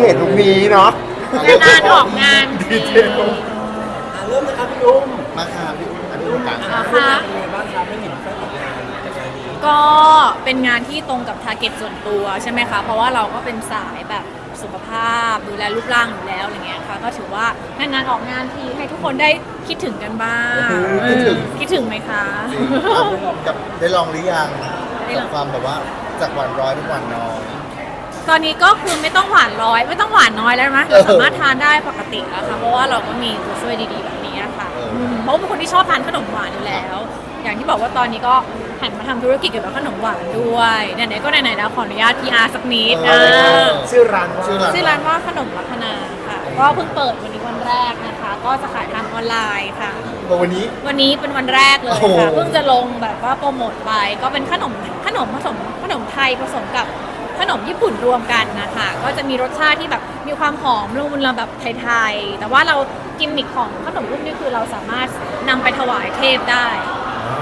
เห็นตรงนี้เนาะนานๆออกงานดีเทลอะเริ่มนะครับพี่อุ้มมาค่ะพี่อุ้มอันนี้ตรงกลางอ่าค่ะ เป็นไงบ้างครับไม่เห็นแฟนออกงานจากงานนี้ก็เป็นงานที่ตรงกับทาร์เก็ตส่วนตัวใช่ไหมคะ เพราะว่าเราก็เป็นสายแบบสุขภาพดูแลรูปร่างอยู่แล้วอะไรเงี้ยค่ะ ก็ถือว่านานๆออกงานทีให้ทุกคนได้คิดถึงกันบ้างคิดถึงคิดถึงไหมคะจริงกับได้ลองหรือยังได้ลกัอบงความแบบว่าจากหวานร้อยเป็นหวานน้อย ตอนนี้ก็คือไม่ต้องหวานร้อย ไม่ต้องหวานน้อยแล้วนะเออเราสามารถทานได้ปกติแล้วค่ะเพราะว่าเราก็มีตัวช่วยดีๆแบบนี้ค่ะเอออืมเพราะว่าเป็นคนที่ชอบทานขนมหวานอยู่แล้ว อย่างที่บอกว่าตอนนี้ก็หันมาทำธุรกิจเกี่ยวกับขนมหวานด้วยไหนๆก็ไหนๆแล้วขออนุญาต PR สักนิดเอนะอชื่อร้านว่าชื่อร้านชื่อร้านว่าขนมลัคนาค่ะก็เพิ่งเปิดวันนี้วันแรกนะคะ ก็จะขายทางออนไลน์ค่ะแต่วันนี้วันนี้เป็นวันแรกเลยโอ้โหค่ะเพิ่งจะลงแบบว่าโปรโมทไปก็เป็นขนมขนมผสมขนมไทยผสมกับ ขนมญี่ปุ่นรวมกันนะคะก็จะมีรสชาติที่แบบมีความหอมละมุนละแบบไทยๆแต่ว่าเรากิมมิคของขนมรุ่นนี้คือเราสามารถนำไปถวายเทพได้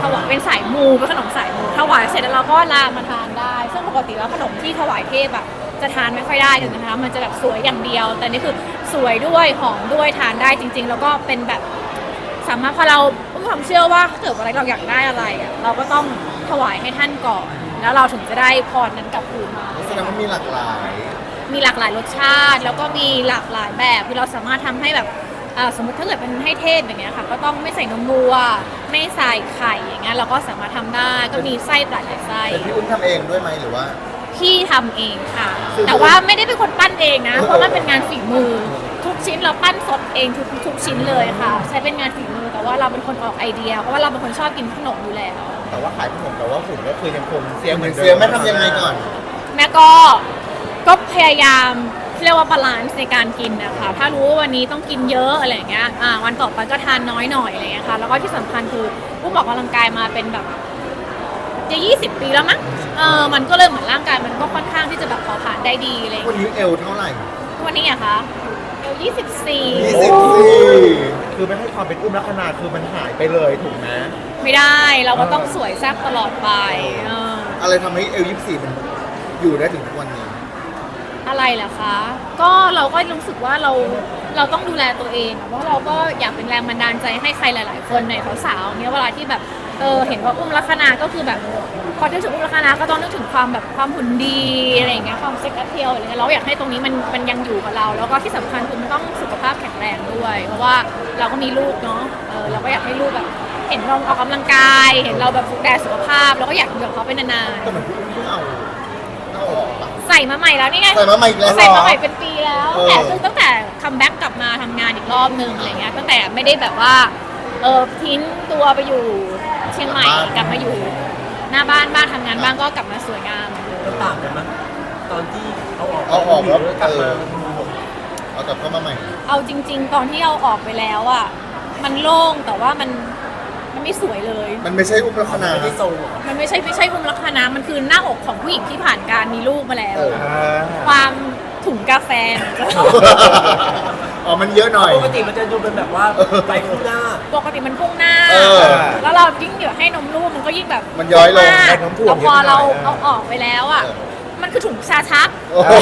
ถวายเป็นสายมูเป็นขนมสายมูถวายเสร็จแล้วเราก็ลามาทานได้ ซึ่งปกติแล้วขนมที่ถวายเทพอะจะทานไม่ค่อยได้กันนะคะมันจะแบบสวยอย่างเดียว แต่นี่คือสวยด้วยหอมด้วยทานได้จริง ๆ แล้วก็เป็นแบบสามารถพอเรามีความเชื่อว่าถ้าเกิดอะไรเราอยากได้อะไรอะเราก็ต้องถวายให้ท่านก่อน แล้วเราถึงจะได้พรนั้นกลับคืนมา แสดงว่ามีหลากหลาย มีหลากหลายรสชาติ แล้วก็มีหลากหลายแบบคือเราสามารถทำให้แบบเอ่อสมมติถ้าเกิดเป็นให้เทศอย่างเงี้ยค่ะก็ต้องไม่ใส่นมวัว ไม่ใส่ไข่อย่างเงี้ยเราก็สามารถทำได้ก็มีไส้หลายหลายไส้แต่พี่อุ้มทำเองด้วยไหมหรือว่า พี่ทำเองค่ะ ซึ่งแต่ว่าไม่ได้เป็นคนปั้นเองนะ เพราะมันเป็นงานฝีมือ ทุกชิ้นเราปั้นสดเองทุกทุกชิ้นเลยค่ะ ใช้เป็นงานฝีมือแต่ว่าเราเป็นคนออกไอเดีย เพราะว่าเราเป็นคนชอบกินขนมอยู่แล้ว แต่ว่าขายขนมแต่ว่าหุ่นก็คือยังคงเสียเหเหมืมืออนนเสียแม่ทำยังไงก่อน แม่ก็ก็พยายามเรียกว่าบาลานซ์ในการกินนะคะถ้ารู้ว่าวันนี้ต้องกินเยอะอะไรอย่างเงี้ยอ่าวันต่อไปก็ทานน้อยหน่อยอะไรอย่างเงี้ยค่ะแล้วก็ที่สำคัญคือผู้ออกกำลังกายมาเป็นแบบจะ20 ปีแล้วมั้งเออมันก็เลยเหมือนร่างกายมันก็ค่อนข้างที่จะแบบเผาผลาญได้ดีอะไรอย่างวันเงี้ยนี้เอวเท่าไหร่วันนี้อะคะเอ ว24 24คือไม่ให้ความเป็นอุ้มลักษณะคือมันหายไปเลยถูกไหมไม่ได้เราก็ต้องสวยแซ่บตลอดไปเอออะไรทำให้เอลยี่สี่มันอยู่ได้ถึงทุกวันนี้ อะไรเหรอคะ ก็เราก็รู้สึกว่าเราเราต้องดูแลตัวเองอะเพราะเราก็อยากเป็นแรงบันดาลใจให้ใครหลาย ๆ คนในสาวๆเนี่ยเวลาที่แบบเออเห็นว่าอุ้มลักษณะก็คือแบบพอนึกถึงอุ้มลักษณะก็ต้องนึกถึงความแบบความหุ่นดีอะไรอย่างเงี้ยความ เซ็กซ์แอพเพียลอะไรเงี้ยเราอยากให้ตรงนี้มันมันยังอยู่กับเรา แล้วก็ที่สำคัญคือมันต้องสุขภาพแข็งแรงด้วย เพราะว่าเราก็มีลูกเนาะเออเราก็อยากให้ลูกแบบเห็นเราออกกำลังกาย เห็นเราแบบฝึกแดสุขภาพ แล้วก็อยากอยู่กับเขาไปนานแต่เหมือนพี่อุ้มเพิ่งเอาเอาออกปะ ๆใส่มาใหม่แล้วนี่ไง ใส่มาใหม่อีกแล้วเหรอ ใส่มาใหม่เป็นปีแล้วเออ แต่ซึ่งตั้งแต่คัมแบ็กกลับมาทำงานอีกรอบนึงอะไรเงี้ยตั้งแต่ไม่ได้แบบว่าเออทิ้งตัวไปอยู่เชียงใหม่กลับมาอยู่ หน้าบ้านบ้างทำงานบ้างก็กลับมาสวยงามเหมือนเดิมันมต่างกันไหม ตอนที่เอาออกเอาออกแล้วกลับมาเออเอากลับเข้ามาใหม่ เอาจริง ๆ ตอนที่เอาออกไปแล้วอะมันโล่งแต่ว่ามันมันไม่สวยเลย มันไม่ใช่อุ้มลักษณะไม่ได้ทรงเหรอมันไม่ใช่ไม่ใช่คุมลักษณะมันคือหน้าอกของผู้หญิงที่ผ่านการมีลูกมาแล้ว เออความถุงกาแฟเนี่ยจะอ๋อมันเยอะหน่อย ปกติมันจะดูเป็นแบบว่าไปข้างหน้า ปกติมันพุ่งหน้า เออแล้วเรายิ่งเดี๋ยวให้นมลูกมันก็ยิ่งแบบมันย้อยลง มากให้น้ำท่วมแล้วพอเยอะหน่อยเราเอาออกไปแล้วอะ เออมัน คือถุงชาชัก โอ้โห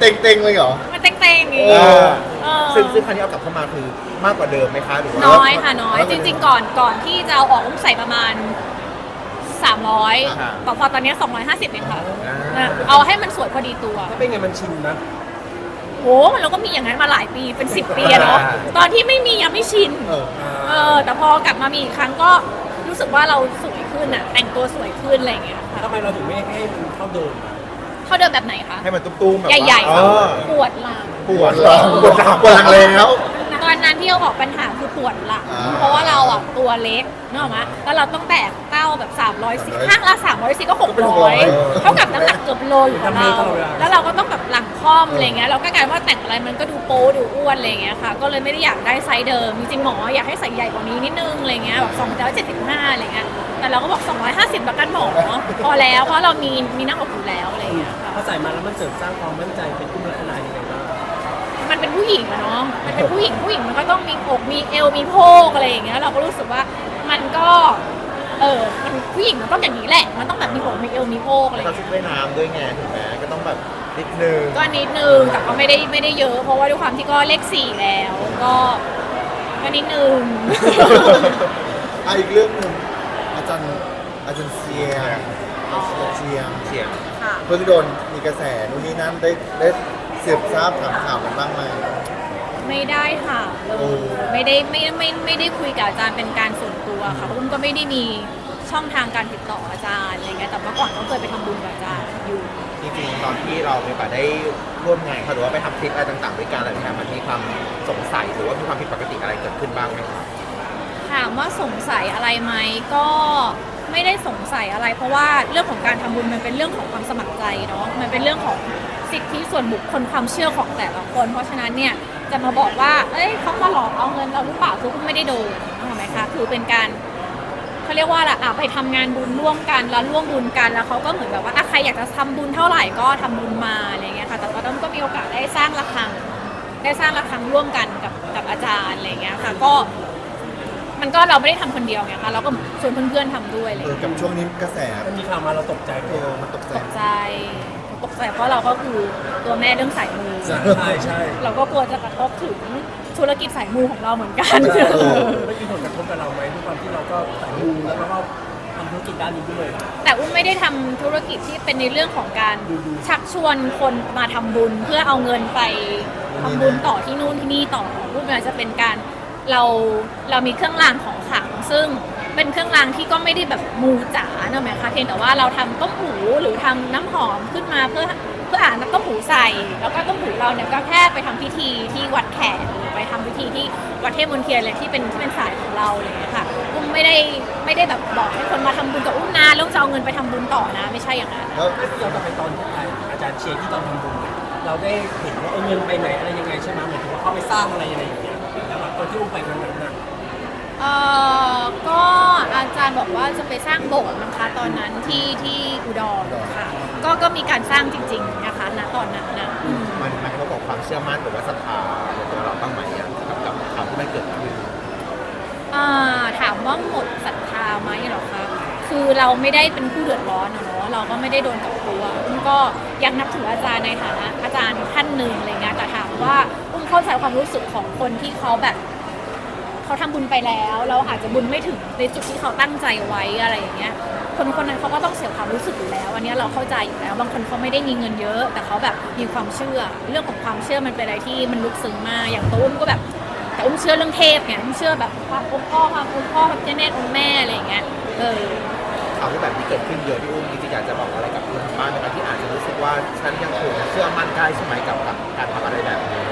เต็งๆเลยเหรอ มันเต้งๆอย่างงี้เออเออซึ่งซึ่งครั้งนี้เอากลับเข้ามาคือมากกว่าเดิมไหมคะหรือว่าน้อยค่ะน้อยแล้วจเป็นริง ๆ ก่อนก่อนที่จะเอาออกอุ้มใส่ประมาณ 300ค่ะแต่พอตอนนี้ 250เองค่ะอ่านะเอาให้มันสวยพอดีตัว ถ้าเป็นไงมันชินนะโหมันเราก็มีอย่างนั้นมาหลายปีเป็น 10 ปีอะเนาะอ่าตอนที่ไม่มียังไม่ชิน เออ เออ แต่พอกลับมามีอีกครั้งก็ รู้สึกว่าเราสวยขึ้นอะแต่งตัวสวยขึ้นอะไรอย่างเงี้ยค่ะทำไมเราถึงไม่ให้มันเท่าเดิมอะเท่าเดิมแบบไหนคะให้มันตุ้มๆแบบว่าใหญ่ๆเออปวดหลังปวดหลังปวดหลังปวดหลังแล้ว ตอนนั้นที่เราออกปัญหาคือปวดหลังอ่าเพราะว่าเราอะตัวเล็กนึกออกไหมแล้วเราต้องแบกเต้าแบบ300สิ300ข้างละ300สิก็ก็เป็น600 600เท่ากับน้ำหนักเกือบโลอยู่กับเรา แล้วเราก็ต้องแบบหลังค่อมอะไรเงี้ย เราก็กลายว่าแต่งอะไรมันก็ดูโป๊ดูอ้วนอะไรเงี้ยค่ะ ก็เลยไม่ได้อยากได้ไซส์เดิม จริงๆหมออยากให้ใส่ใหญ่กว่านี้นิดนึงอะไรเงี้ยแบบ275อะไรเงี้ย แต่เราก็บอก 250แล้วกันหมอพอแล้ว เพราะเรามีมีหนั่งอกอยู่แล้วอะไรเงี้ยค่ะพอใส่มาแล้วมันเสริมสร้างความมั่นใจเป็นอุ้มลักษณะยังไงบ้าง มันเป็นผู้หญิงอะเนาะมันเป็นผู้หญิงผู้หญิงมันก็ต้องมีอกมีเอวมีโพกอะไรอย่างเงี้ยเราก็รู้สึกว่ามันก็เออมันผู้หญิงมันต้องอย่างนี้แหละ มันต้องแบบมีอกมีเอวมีโพกอะไรอเขาย่างชุดเงี้ยว่ายน้ำด้วยไงถูกไหมก็ต้องแบบนิดนึงก็นิดนึงแต่ก็ไม่ได้ไม่ได้เยอะ เพราะว่าด้วยความที่ก็เลขสี่แล้ว ก็ก็นิดนึง อะอีกเรื่องหนึ่งอาจารย์อาจารย์เซียงอ๋อเชียง เสียง ค่ะ เพิ่งโดนมีกระแสนู่นนี่นั่นได้ได้ สืบทราบถามข่าวกันบ้างไหม ไม่ได้ค่ะเลโอ้ยไม่ได้ไม่ไม่ไม่ได้คุยกับอาจารย์เป็นการส่วนตัวค่ะเพราะอุ้มก็ไม่ได้มีช่องทางการติดต่ออาจารย์อะไรเงี้ยแต่เมื่อก่อนก็เคยไปทำบุญกับอาจารย์อยู่จริงๆตอนที่เรามีโอกาสได้ร่วมงานเขาหรือว่าไปทำคลิปอะไรต่างๆด้วยกันอะไรแบบนี้มันมีความสงสัยหรือว่ามีความผิดปกติอะไรเกิดขึ้นบ้างไหมครับถามว่าสงสัยอะไรไหมก็ไม่ได้สงสัยอะไร เพราะว่าเรื่องของการทำบุญมันเป็นเรื่องของความสมัครใจเนาะมันเป็นเรื่องของ สิทธิส่วนบุคคลความเชื่อของแต่ละคน เพราะฉะนั้นเนี่ยจะมาบอกว่า เอ้ยเขามาหลอกเอาเงินเราหรือเปล่าคืออุ้มไม่ได้โดนถูกไหมคะคือเป็นการเขาเรียกว่าอะไรอะไปทำงานบุญร่วมกันแล้วร่วมบุญกันแล้วเขาก็เหมือนแบบว่าอะใครอยากจะทำบุญเท่าไหร่ก็ทำบุญมาอะไรเงี้ยค่ะแต่ว่าต้องก็มีโอกาสได้สร้างระฆังได้สร้างระฆังร่วมกันกับกับอาจารย์อะไรเงี้ยค่ะก็ มันก็เราไม่ได้ทำคนเดียวไงคะเราก็ชวนเพื่อนๆทำด้วยอะไรเออเลยกับช่วงนี้กระแสมันมีข่าวมาเราตกใจไหมเออมันตกใจตกใจ ตกใจเพราะเราก็คือตัวแม่เรื่องสายมูใช่ใช่เราก็กลัวจะกระทบถึงธุรกิจสายมูของเราเหมือนกันเออไม่มีผลกระทบกับเราไหมด้วยความที่เราก็สายมูแล้วก็ทำธุรกิจด้านนี้ด้วย แต่อุ้มไม่ได้ทำธุรกิจที่เป็นในเรื่องของการชักชวนคนมาทำบุญ เพื่อเอาเงินไปทำบุญต่อที่นู่นที่นี่ต่ออุ้มอาจจะเป็นการเราเรามีเครื่องรางของขลังซึ่ง เป็นเครื่องรางที่ก็ไม่ได้แบบมูจ๋าเนอะไหมคะเพียงแต่ว่าเราทำต้มหูหรือทำน้ำหอมขึ้นมาเพื่อเพื่ออ่านน้ำต้มหูใส่ แล้วก็ต้มหูเราเนี่ยก็แค่ไปทำพิธีที่วัดแขกหรือไปทำพิธีที่วัดเทพมนเทียนอะไรที่เป็นที่เป็นสายของเราอะไรอย่างเลยค่ะอุ้มไม่ได้ไม่ได้แบบบอกให้คนมาทำบุญกับอุ้มนะแล้วจะเอาเงินไปทำบุญต่อนะ ไม่ใช่อย่างนั้นแล้วเรากลับไปตอนอาจารย์เชียร์ที่ตอนทำบุญเนี่ยเราได้เห็นว่าเอาเงินไปไหนอะไรยังไงใช่ไหมหมายถึงว่าเขาไปสร้างอะไรอะไรอย่างเงี้ยแล้วแบบตอนที่อุ้มไปครั้งนั้นน่ะเอ่อก็ อาจารย์บอกว่าจะไปสร้างโบสถ์นะคะตอนนั้นที่ที่อุดรค่ะ ก็ก็มีการสร้างจริงๆนะคะณตอนนั้นนะอืม มันมันเขาบอกความเชื่อมั่นหรือว่าศรัทธาในตัวเราบ้างไหมอะกับกับข่าวที่มันเกิดขึ้น อ่าถามว่าหมดศรัทธาไหมเหรอคะ คือเราไม่ได้เป็นผู้เดือดร้อนอะเนาะ เราก็ไม่ได้โดนกับตัวอุ้มก็ยังนับถืออาจารย์ในฐานะอาจารย์ท่านหนึ่งอะไรเงี้ยแต่ถามว่าอุ้มเข้าใจความรู้สึกของคนที่เขาแบบ เขาทำบุญไปแล้ว เราอาจจะบุญไม่ถึงในจุดที่เขาตั้งใจไว้อะไรอย่างเงี้ยคนคนนั้นเขาก็ต้องเสียความรู้สึกอยู่แล้ว อันนี้เราเข้าใจอยู่แล้ว บางคนเขาไม่ได้มีเงินเยอะ แต่เขาแบบมีความเชื่อ เรื่องของความเชื่อมันเป็นอะไรที่มันลึกซึ้งมาก อย่างตัวอุ้มก็แบบ แต่อุ้มเชื่อเรื่องเทพไงอุ้มเชื่อแบบความองค์พ่อความองค์พ่อพระเจ้าแม่องค์แม่อะไรอย่างเงี้ย เออข่าวที่แบบนี้เกิดขึ้นเยอะที่อุ้มจริงๆอยากจะบอกอะไรกับคนทางบ้านนะครับที่อาจจะรู้สึกว่าฉันยังคงเชื่อมั่นได้ใช่ไหมกับกับการทำอะไรแบบนี้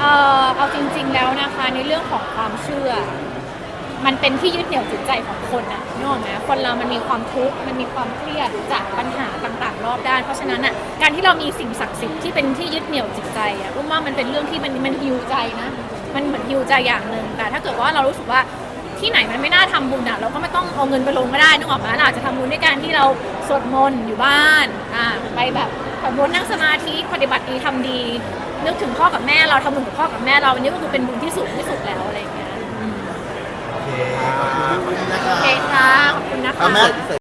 เออเอาจริง ๆ แล้วนะคะ ในเรื่องของความเชื่อ มันเป็นที่ยึดเหนี่ยวจิตใจของคนนะนึกออกไหมคนเรามันมีความทุกข์มันมีความเครียดจากปัญหาต่างๆ รอบด้าน เพราะฉะนั้นอะการที่เรามีสิ่งศักดิ์สิทธิ์ที่เป็นที่ยึดเหนี่ยวจิตใจอะอุ้มว่ามันเป็นเรื่องที่มันมันฮิวใจนะ มันเหมือนฮิวใจอย่างหนึ่งแต่ถ้าเกิดว่าเรารู้สึกว่าที่ไหนมันไม่น่าทำบุญอะเราก็ไม่ต้องเอาเงินไปลงก็ได้นึกออกไหมเราอาจจะทำบุญด้วยการที่เราสวดมนต์อยู่บ้านอ่าไปแบบสวดมนต์นั่งสมาธิปฏิบัติดีทำดี นึกถึงพ่อกับแม่เราทำบุญกับพ่อกับแม่เราอันนี้ก็คือเป็นบุญที่สูงที่สุดแล้วอะไรอย่างเงี้ยอืมโอเคขอบคุณนะคะ โอเคค่ะขอบคุณนะคะเอาแม่